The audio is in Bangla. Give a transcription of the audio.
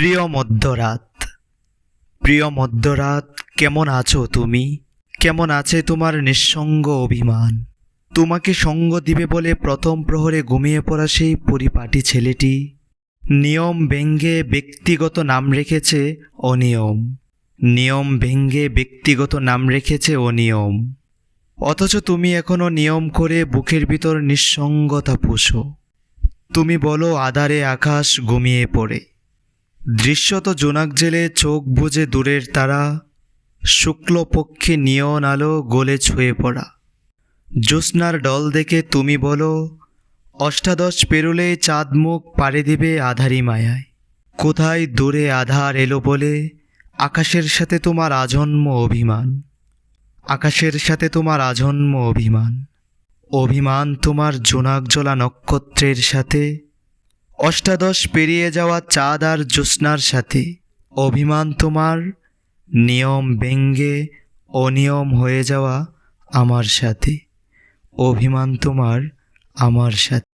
প্রিয় মধ্যরাত। প্রিয় মধ্যরাত, কেমন আছো তুমি? কেমন আছে তোমার নিঃসঙ্গ অভিমান? তোমাকে সঙ্গ দিবে বলে প্রথম প্রহরে ঘুমিয়ে পড়া সেই পরিপাটি ছেলেটি। নিয়ম ভেঙ্গে ব্যক্তিগত নাম রেখেছে অনিয়ম। নিয়ম ভেঙ্গে ব্যক্তিগত নাম রেখেছে অনিয়ম। অথচ তুমি এখনও নিয়ম করে বুকের ভিতর নিঃসঙ্গতা পুষো। তুমি বলো আধারে আকাশ ঘুমিয়ে পড়ে। দৃশ্যত জোনাক জেলে চোখ বুজে দূরের তারা, শুক্লপক্ষে নিয়ন আলো গোলে ছুঁয়ে পড়া। জ্যোৎস্নার ডল দেখে তুমি বলো, অষ্টাদশ পেরোলে চাঁদ মুখ পাড়ে দিবে আধারি মায়ায়। কোথায় দূরে আধার এলো বলে, আকাশের সাথে তোমার আজন্ম অভিমান। আকাশের সাথে তোমার আজন্ম অভিমান। অভিমান তোমার জোনাক জ্বলা নক্ষত্রের সাথে অষ্টাদশ পেরিয়ে যাওয়া চাঁদ আর জ্যোৎস্নার সাথে। অভিমান তোমার, নিয়ম ভেঙ্গে অনিয়ম হয়ে যাওয়া আমার সাথে। অভিমান তোমার, আমার সাথে।